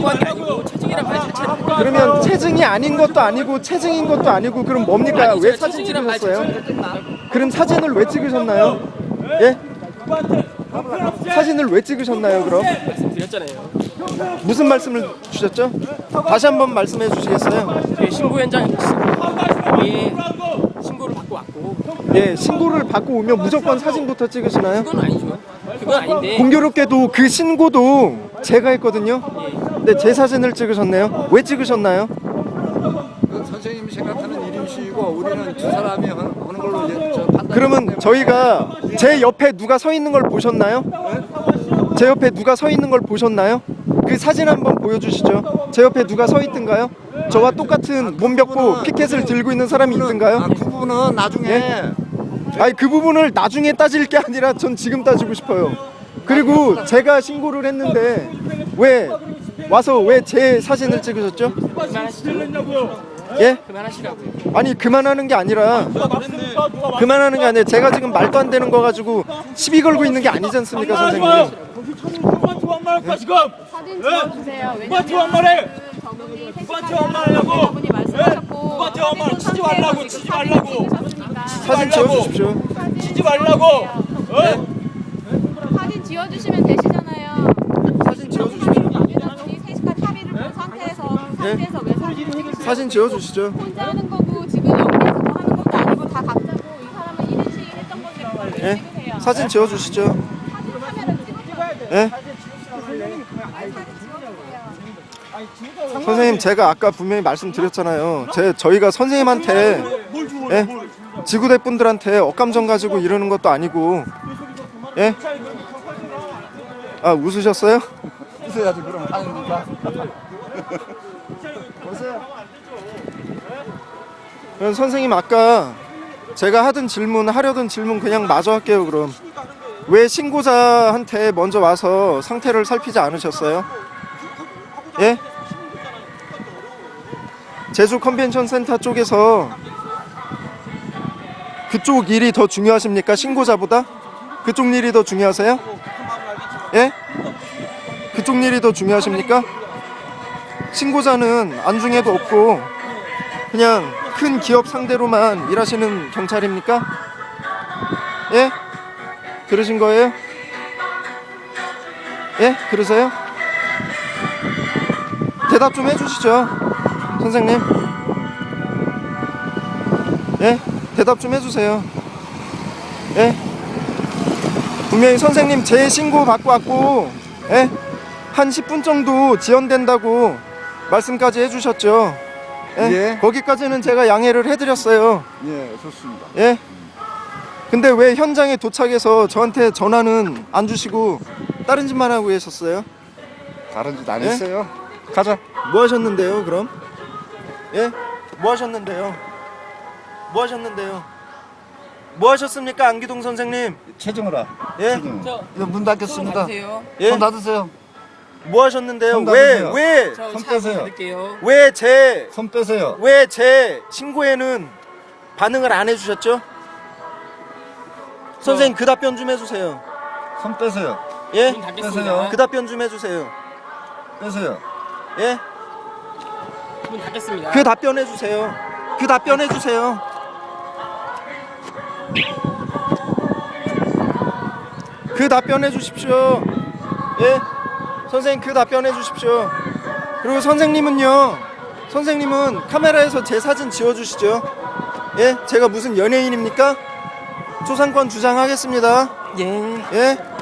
게 아니고 체증이란 말 자체를 그러면 체증이 아닌 것도 아니고 체증인 것도 아니고 그럼 뭡니까? 왜 사진 찍으셨어요? 그럼 사진을 왜 찍으셨나요? 예? 사진을 왜 찍으셨나요? 그럼 말씀드렸잖아요. 무슨 말씀을 주셨죠? 다시 한번 말씀해 주시겠어요? 예, 신고 현장에 예, 신고를 받고 왔고 예, 신고를 받고 오면 무조건 사진부터 찍으시나요? 그건 아니죠. 그건 아닌데 공교롭게도 그 신고도 제가 했거든요. 근 데제 사진을 찍으셨네요. 왜 찍으셨나요? 그 선생님이 생각하는 이름씨이고 우리는 두 사람이 하- 하는 걸로 이제 저 판단. 그러면 저희가 제 옆에 누가 서 있는 걸 보셨나요? 제 옆에 누가 서 있는 걸 보셨나요? 그 사진 한번 보여주시죠. 제 옆에 누가 서 있던가요? 저와 똑같은 몸벽보 피켓을 들고 있는 사람이 아, 있던가요? 그 부분은 나중에 예? 아니 그 부분을 나중에 따질 게 아니라 전 지금 따지고 싶어요. 그리고 제가 신고를 했는데 왜 와서 왜 제 사진을 찍으셨죠? 예? 그만하시라고요. 아니 그만하는 게 아니라 그만하는 게 아니라 제가 지금 말도 안 되는 거 가지고 시비 걸고 있는 게 아니지 않습니까 선생님? 누구한테 왕말할까 지금? 사진 찍어주세요. 누구한테 왕말해? 누구한테 왕말하냐고? 누구한테 왕말 치지 말라고 치지 말라고 사진 지워주십시오. 치지 말라고 어? 사진 지워주시면 되시잖아요. 사진 지워주십시오. 유나분이 3시간 합의를 본 상태에서 그 상태에서 왜 사진 지워주시죠. 혼자 하는 거고 지금 여기에서 뭐 하는 것도 아니고 다 각자고 이 사람은 이런 식으로 했던 건데 그걸 왜 예? 찍으세요? 사진 지워주시죠. 사진 카메라 돼요. 예? 선생님 제가 아까 분명히 말씀드렸잖아요. 제 저희가 선생님한테 예? 지구대 분들한테 억감정 가지고 이러는 것도 아니고 예? 아 웃으셨어요? 있어야지 그럼 하니까. 그럼 선생님 아까 제가 하던 질문 하려던 질문 그냥 마저 할게요 그럼 왜 신고자한테 먼저 와서 상태를 살피지 않으셨어요? 예? 제주 컨벤션 센터 쪽에서 그쪽 일이 더 중요하십니까? 신고자보다? 그쪽 일이 더 중요하세요? 예? 그쪽 일이 더 중요하십니까? 신고자는 안중에도 없고 그냥 큰 기업 상대로만 일하시는 경찰입니까? 예? 그러신 거예요? 예? 그러세요? 대답 좀 해주시죠, 선생님. 예? 대답 좀 해주세요. 예? 분명히 선생님 제 신고 받고 왔고, 예? 한 10분 정도 지연된다고 말씀까지 해주셨죠. 예? 예. 거기까지는 제가 양해를 해드렸어요. 예, 좋습니다. 예? 근데 왜 현장에 도착해서 저한테 전화는 안 주시고 다른 짓만 하고 계셨어요? 다른 짓 안 예? 했어요. 가자. 뭐 하셨는데요, 그럼? 예? 뭐 하셨는데요? 뭐 하셨는데요? 뭐 하셨습니까, 안기동 선생님? 체증을 예? 저 이거 문 닫겠습니다. 닫으세요. 예? 손 닫으세요. 뭐 하셨는데요? 손 왜. 왜, 저손차 빼세요. 왜 제, 손 빼세요. 왜 제 신고에는 반응을 안 해주셨죠? 선생님 그 답변 좀 해주세요. 손 빼세요. 예? 문 닫겠습니다. 빼세요. 그 답변 좀 해주세요. 빼세요. 예? 문 닫겠습니다. 그 답변 해주세요. 그 답변 해주세요. 그 답변 해주십시오. 예? 선생님 그 답변 해 주십시오. 그리고 선생님은요. 선생님은 카메라에서 제 사진 지워 주시죠. 예? 제가 무슨 연예인입니까? 초상권 주장하겠습니다. 예. 예?